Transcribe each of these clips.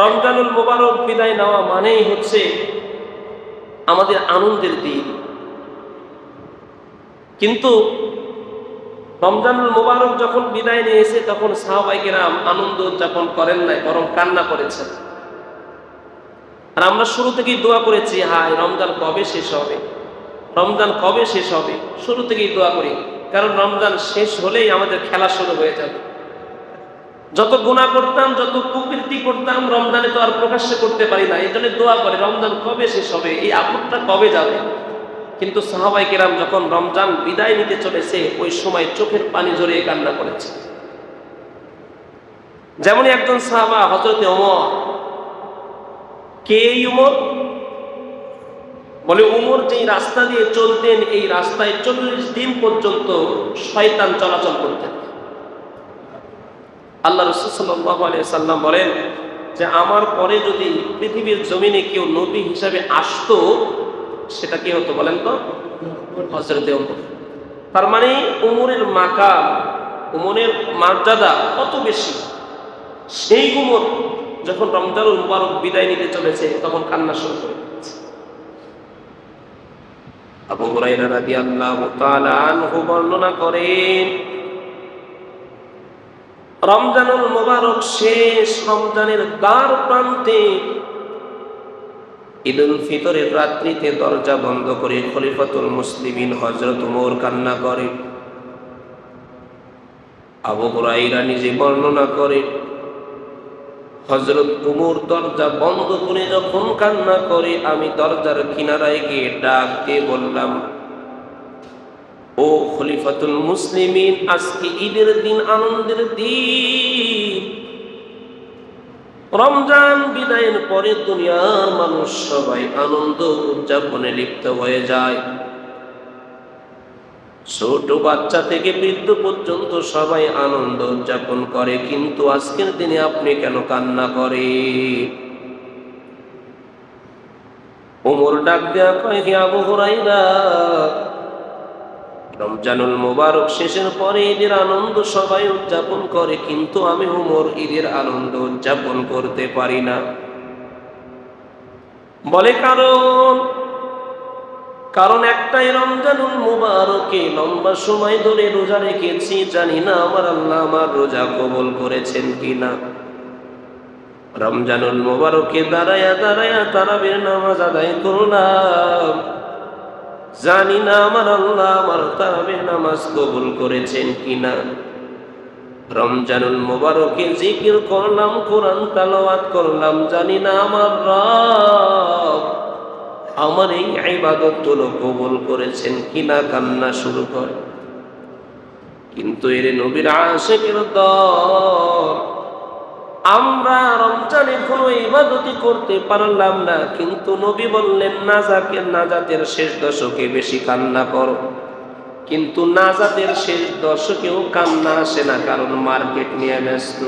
রমজানুল মোবারক বিদায় নেওয়া মানেই হচ্ছে আমাদের আনন্দের দিন। কিন্তু রমজানুল মোবারক যখন বিদায় নিয়েছে তখন সাহবাইকেরাম আনন্দ উদযাপন করেন নাই, বরং কান্না করেছেন। আর আমরা শুরু থেকেই দোয়া করেছি, হায়, রমজান কবে শেষ হবে? রমজান কবে শেষ হবে? শুরু থেকেই দোয়া করি, কারণ রমজান শেষ হলেই আমাদের খেলা শুরু হয়ে যাবে। যত গুণা করতাম, যত কুকৃতি করতাম, রমজানে তো আর প্রকাশ্যে করতে পারি না। এই জন্য দোয়া করে, রমজান কবে শেষ হবে? এই আপদটা কবে যাবে? কিন্তু সাহাবাই কেরাম যখন রমজান বিদায় নিতে চলেছে, ওই সময় চোখের পানি জড়িয়ে কান্না করেছে। যেমনই একজন সাহাবা হজরতে অমর কে এই উমর? বলে, উমর যেই রাস্তা দিয়ে চলতেন, এই রাস্তায় চল্লিশ দিন পর্যন্ত শয়তান চলাচল করতেন। আল্লাহ রসুল্লাহ সাল্লাম বলেন যে আমার পরে যদি পৃথিবীর জমিনে কেউ নবী হিসাবে আসতো, সেটা কি হতো বলেন তো? হজরতে তার মানে উমরের মাকা উমরের মর্যাদা কত বেশি? সেই উমর যখন রমজানুল মুবারক বিদায় নিতে চলেছে, তখন কান্না শুরু করে আবু হুরাইরা রাদিয়াল্লাহু তাআলা আনহু বর্ণনা করেন রমজানুল মোবারক শেষ রমজানের দ্বার প্রান্তে ঈদুল ফিতরের রাত্রিতে দরজা বন্ধ করে খলিফাতুল মুসলিমিন হজরত উমর কান্না করে, আবু হুরাইরা নিজে বর্ণনা করে হজরত উমর দরজা বন্ধ করে যখন কান্না করে, আমি দরজার কিনারায় গিয়ে ডাক দিয়ে বললাম ও খলিফাতুল মুসলিমিন, আজকে ঈদের দিন, আনন্দের দিন। রমজান বিদায়ের পরে দুনিয়ার মানুষ সবাই আনন্দ উদযাপনে লিপ্ত হয়ে যায়। ছোট বাচ্চা থেকে বৃদ্ধ পর্যন্ত সবাই আনন্দ উদযাপন করে, কিন্তু আজকের দিনে আপনি কেন কান্না করে ওমর ডাক দেয়া কয়, হে আবু হুরাইরা রমজানুল মোবারক শেষের পরে ঈদের আনন্দ সবাই উদযাপন করে, কিন্তু আমি উমর ঈদের আনন্দ উদযাপন করতে পারি না। বলে কারণ কারণ একটাই রমজানুল মুবারকে লম্বা সময় ধরে রোজা রেখেছি, জানি না আমার আল্লাহ আমার রোজা কবল করেছেন কিনা। রমজানুল মুবারকে দাঁড়ায়া দাঁড়ায়া তারাবের নামাজ আদায় করলাম। জানি না, আমার আল্লাহ আমার তারাবের নামাজ কবুল করেছেন কিনা। রমজানুল মুবারকে জিকির করলাম, কোরআন তালাওয়াত করলাম, জানি না আমার রব আমার এই ইবাদতগুলো কবুল করেছেন কিনা, কান্না শুরু করে। কিন্তু এর নবীর আশেকের দল আমরা রমজানে কোনো ইবাদতি করতে পারলাম না, কিন্তু নবী বললেন নাজাকের নাজাতের শেষ দশকে বেশি কান্না করো। কিন্তু নাজাতের শেষ দশকেও কান্না আসে না, কারণ মার্কেট নিয়ে ব্যস্ত।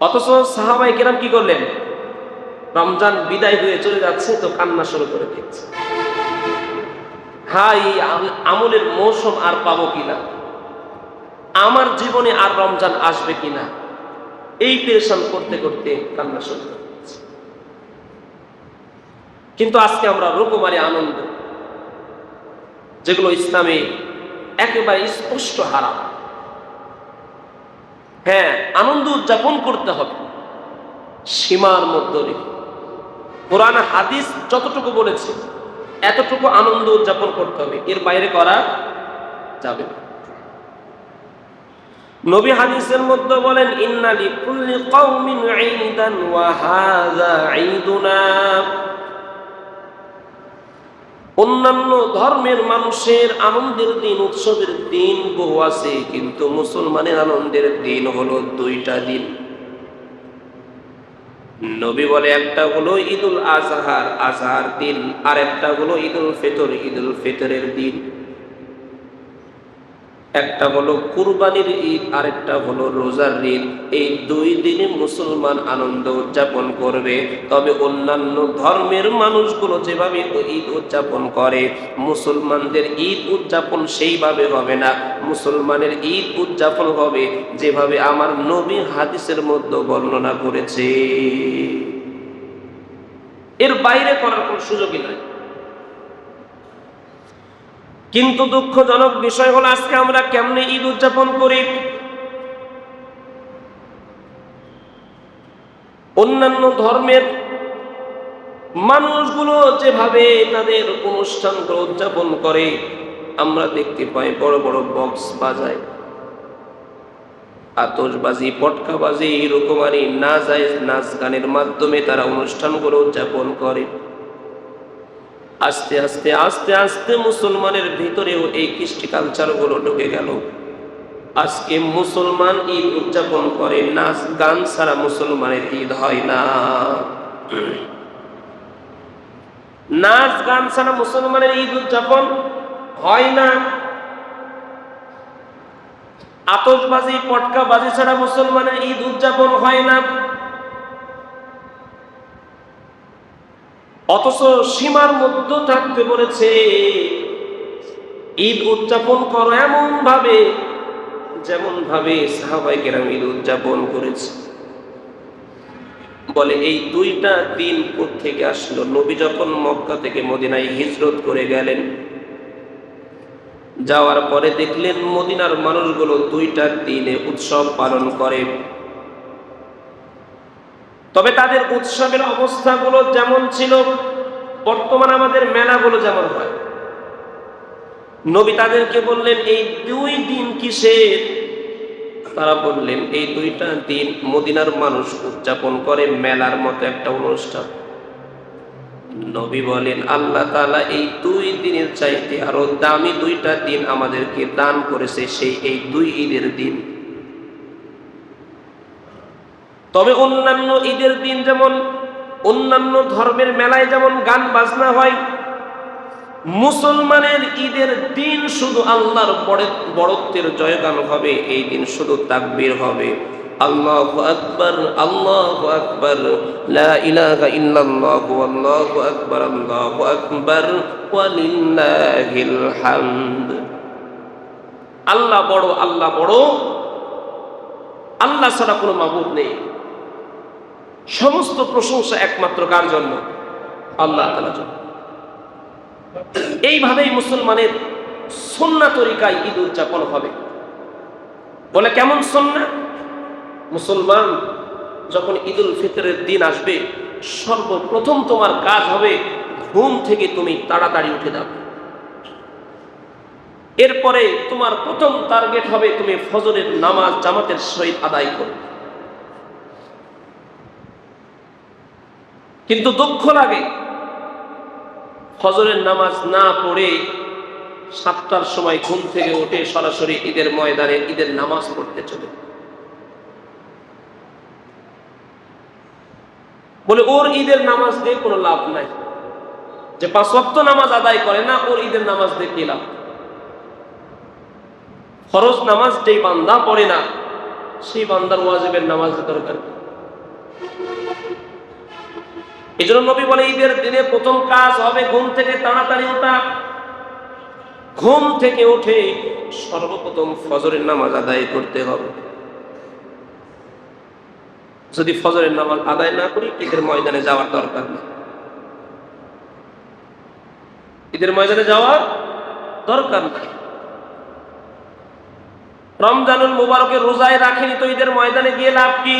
অথচ সাহাবাই কেরাম কি করলেন? রমজান বিদায় হয়ে চলে যাচ্ছে, তো কান্না শুরু করে দিচ্ছে। হাই আমলের মৌসুম আর পাবো কিনা? আমার জীবনে আর রমজান আসবে কিনা? এই পেরেশান করতে করতে কান্না শুরু কিন্তু আজকে আমরা রকমারি আনন্দ, যেগুলো ইসলামে একেবারে স্পষ্ট হারাম। হ্যাঁ আনন্দ উদযাপন করতে হবে, সীমার মধ্যে রেখে কোরআন, হাদিস যতটুকু বলেছে, এতটুকু আনন্দ উদযাপন করতে হবে, এর বাইরে করা যাবে না। নবী হাদিসের মধ্যে বলেন ইন্নালি কুল্লি কওমিন ঈদান ওয়া হাযা ঈদুনা। অন্যান্য ধর্মের মানুষের আনন্দের দিন, উৎসবের দিন বহু আছে, কিন্তু মুসলমানের আনন্দের দিন হলো দুইটা দিন। নবী বলে, একটা হলো ঈদুল আজহার আজহার দিন আর একটা হলো ঈদুল ফিতর, ঈদুল ফিতরের দিন। একটা হলো কুরবানির ঈদ, আরেকটা হলো রোজার ঈদ। এই দুই দিনে মুসলমান আনন্দ উদযাপন করবে। তবে অন্যান্য ধর্মের মানুষগুলো যেভাবে ঈদ উদযাপন করে, মুসলমানদের ঈদ উদযাপন সেইভাবে হবে না। মুসলমানের ঈদ উদযাপন হবে যেভাবে আমার নবী হাদিসের মধ্যে বর্ণনা করেছে। এর বাইরে করার কোনো সুযোগই নাই। কিন্তু দুঃখজনক বিষয় হলো আজকে আমরা কেমনে ঈদ উদযাপন করি? অন্যান্য ধর্মের মানুষগুলো যেভাবে তাদের অনুষ্ঠানগুলো উদযাপন করে, আমরা দেখতে পাই বড় বড় বক্স বাজায়। আতসবাজি পটকাবাজি এরকমারি না যায় নাচ গানের মাধ্যমে তারা অনুষ্ঠানগুলো উদযাপন করে। আস্তে আস্তে আস্তে আস্তে মুসলমানের ভিতরেও এই কৃষ্টি কালচারগুলো ঢুকে গেল। আজকে মুসলমান ঈদ উদযাপন করে, নাচ গান ছাড়া মুসলমানের ঈদ হয় না। নাচ গান ছাড়া মুসলমানের ঈদ উদযাপন হয় না। আতসবাজি পটকাবাজি ছাড়া মুসলমানের ঈদ উদযাপন হয় না। অথচ সীমার মধ্যে থাকতে বলেছে, ঈদ উদযাপন করো এমন ভাবে যেমন ভাবে সাহাবাই কেরাম ঈদ উদযাপন করেছে। বলে, এই দুইটা দিন থেকে আসলো? নবী যখন মক্কা থেকে মদিনায় হিজরত করে গেলেন, যাওয়ার পরে দেখলেন মদিনার মানুষগুলো দুইটা দিনে উৎসব পালন করে। তবে তাদের উৎসবের অবস্থাগুলো যেমন ছিল, বর্তমান আমাদের মেলাগুলো যেমন হয়। নবী তাদেরকে বললেন, এই দুই দিন কিসের? তারা বললেন, এই দুইটা দিন মদিনার মানুষ উদযাপন করে মেলার মতো একটা অনুষ্ঠান। নবী বলেন, আল্লাহ তালা এই দুই দিনের চাইতে আরও দামি দুইটা দিন আমাদেরকে দান করেছে, সেই এই দুই ঈদের দিন। তবে অন্যান্য ঈদের দিন যেমন, অন্যান্য ধর্মের মেলায় যেমন গান বাজনা হয়, মুসলমানের ঈদের দিন শুধু আল্লাহর বড়ত্বের জয়গান হবে, এই দিন শুধু তাকবীর হবে। আল্লাহ আকবর আল্লাহ আকবর আল্লাহু আকবর আল্লাহু আকবর আল্লাহ বড় আল্লাহ বড়, আল্লাহ ছাড়া কোনো মাবুদ নেই। সমস্ত প্রশংসা একমাত্র কার জন্য? আল্লাহ তালা জন্য। এইভাবেই মুসলমানের সন্না তরিকায় ঈদ উদযাপন হবে। বলে কেমন সন্না মুসলমান যখন ঈদুল ফিতরের দিন আসবে, সর্বপ্রথম তোমার কাজ হবে ঘুম থেকে তুমি তাড়াতাড়ি উঠে দাও এরপরে তোমার প্রথম টার্গেট হবে তুমি ফজরের নামাজ জামাতের সহিত আদায় করবে। কিন্তু দুঃখ লাগে। ফজরের নামাজ না পড়ে সাতটার সময় ঘুম থেকে উঠে সরাসরি ঈদের ময়দানে ঈদের নামাজ পড়তে চলে। বলে, ওর ঈদের নামাজ দিয়ে কোনো লাভ নাই। যে পাঁচ ওয়াক্ত নামাজ আদায় করে না, ওর ঈদের নামাজ দিয়ে কি লাভ? ফরজ নামাজ যেই বান্দা পড়ে না, সেই বান্দার ওয়াজিবের নামাজ দরকার এই নবী বলে, ঈদের দিনে প্রথম কাজ হবে ঘুম থেকে তাড়াতাড়ি ওঠা ঘুম থেকে উঠে সর্বপ্রথম ফজরের নামাজ আদায় করতে হবে। যদি ফজরের নামাজ আদায় না করি, ঈদের ময়দানে যাওয়ার দরকার নেই। ঈদের ময়দানে যাওয়ার দরকার নেই। রমজানুল মুবারকের রোজায় রাখেনি তো ঈদের ময়দানে গিয়ে লাভ কি?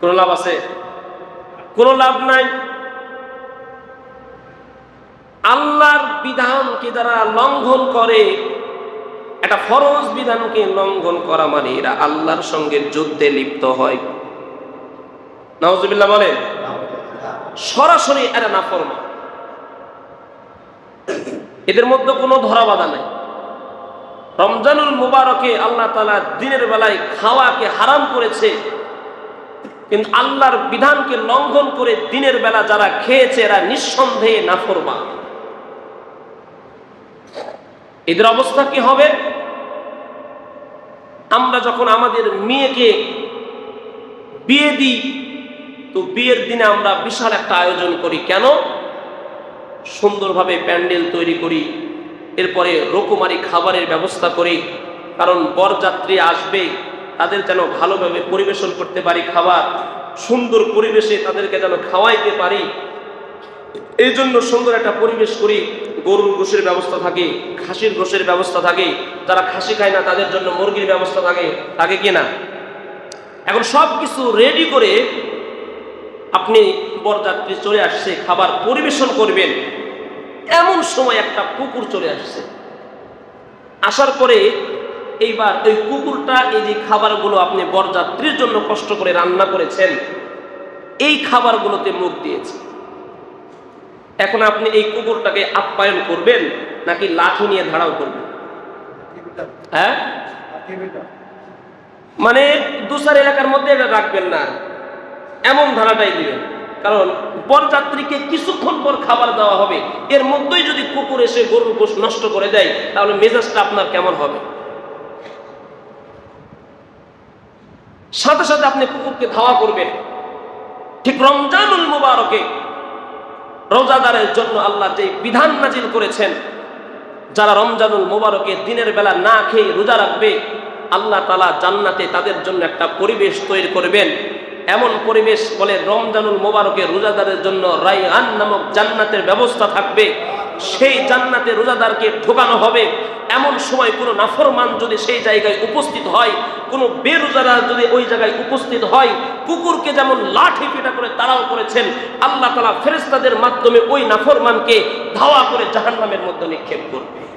কোন লাভ আছে? কোনো লাভ নাই। আল্লাহর বিধানকে যারা লঙ্ঘন করে, একটা ফরজ বিধানকে লঙ্ঘন করা মানে এরা আল্লাহর সঙ্গে যুদ্ধে লিপ্ত হয়। নওয়াজবিল্লাহ বলে সরাসরি এরা না ফরমা এদের মধ্যে কোনো ধরা বাধা নাই। রমজানুল মুবারকে আল্লাহ তালা দিনের বেলায় খাওয়াকে হারাম করেছে। কিন্তু আল্লাহর বিধানকে লঙ্ঘন করে দিনের বেলা যারা খেয়েছে, এরা নিঃসন্দেহে নাফরমা এদের অবস্থা কি হবে? আমরা যখন আমাদের মেয়েকে বিয়ে দিই, তো বিয়ের দিনে আমরা বিশাল একটা আয়োজন করি। কেন? সুন্দরভাবে প্যান্ডেল তৈরি করি, এরপরে রকমারি খাবারের ব্যবস্থা করি, কারণ বরযাত্রী আসবে তাদের যেন ভালোভাবে পরিবেশন করতে পারি, খাবার, সুন্দর পরিবেশে তাদেরকে যেন খাওয়াইতে পারি। এই জন্য সুন্দর একটা পরিবেশ করি, গরুর গোশের ব্যবস্থা থাকে, খাসির গোশের ব্যবস্থা থাকে। যারা খাসি খায় না, তাদের জন্য মুরগির ব্যবস্থা থাকে থাকে কি না? এখন সব কিছু রেডি করে আপনি বরযাত্রী চলে আসছে, খাবার পরিবেশন করবেন। এমন সময় একটা কুকুর চলে আসছে। আসার পরে এইবার ওই কুকুরটা, এই যে খাবারগুলো আপনি বরযাত্রীর জন্য কষ্ট করে রান্না করেছেন, এই খাবারগুলোতে মুখ দিয়েছে। এখন আপনি এই কুকুরটাকে আপ্যায়ন করবেন নাকি লাঠি নিয়ে ধারাও করবেন? হ্যাঁ? মানে দুসার এলাকার মধ্যে এটা রাখবেন না। এমন ধারাটাই দিবেন। কারণ বরযাত্রীকে কিছুক্ষণ পর খাবার দেওয়া হবে। এর মধ্যেই যদি কুকুর এসে গরুর গোশ নষ্ট করে দেয়, তাহলে মেজাজটা আপনার কেমন হবে? সাথে সাথে আপনি কুকুরকে ধাওয়া করবেন। ঠিক রমজানুল মুবারকে রোজাদারের জন্য আল্লাহ যে বিধান নাজিল করেছেন, যারা রমজানুল মোবারকে দিনের বেলা না খেয়ে রোজা রাখবে, আল্লাহ তালা জান্নাতে তাদের জন্য একটা পরিবেশ তৈরি করবেন। এমন পরিবেশ বলে রমজানুল মোবারকে রোজাদারের জন্য রাইআন নামক জান্নাতের ব্যবস্থা থাকবে। সেই জান্নাতে রোজাদারকে ঢোকানো হবে। এমন সময় কোনো নাফরমান যদি সেই জায়গায় উপস্থিত হয়, কোনো বেরোজারা যদি ওই জায়গায় উপস্থিত হয়, কুকুরকে যেমন লাঠি পিটা করে তাড়াও করেছেন, আল্লাহ তালা ফেরেস্তাদের মাধ্যমে ওই নাফরমানকে ধাওয়া করে জাহান্নামের মধ্যে নিক্ষেপ করবে।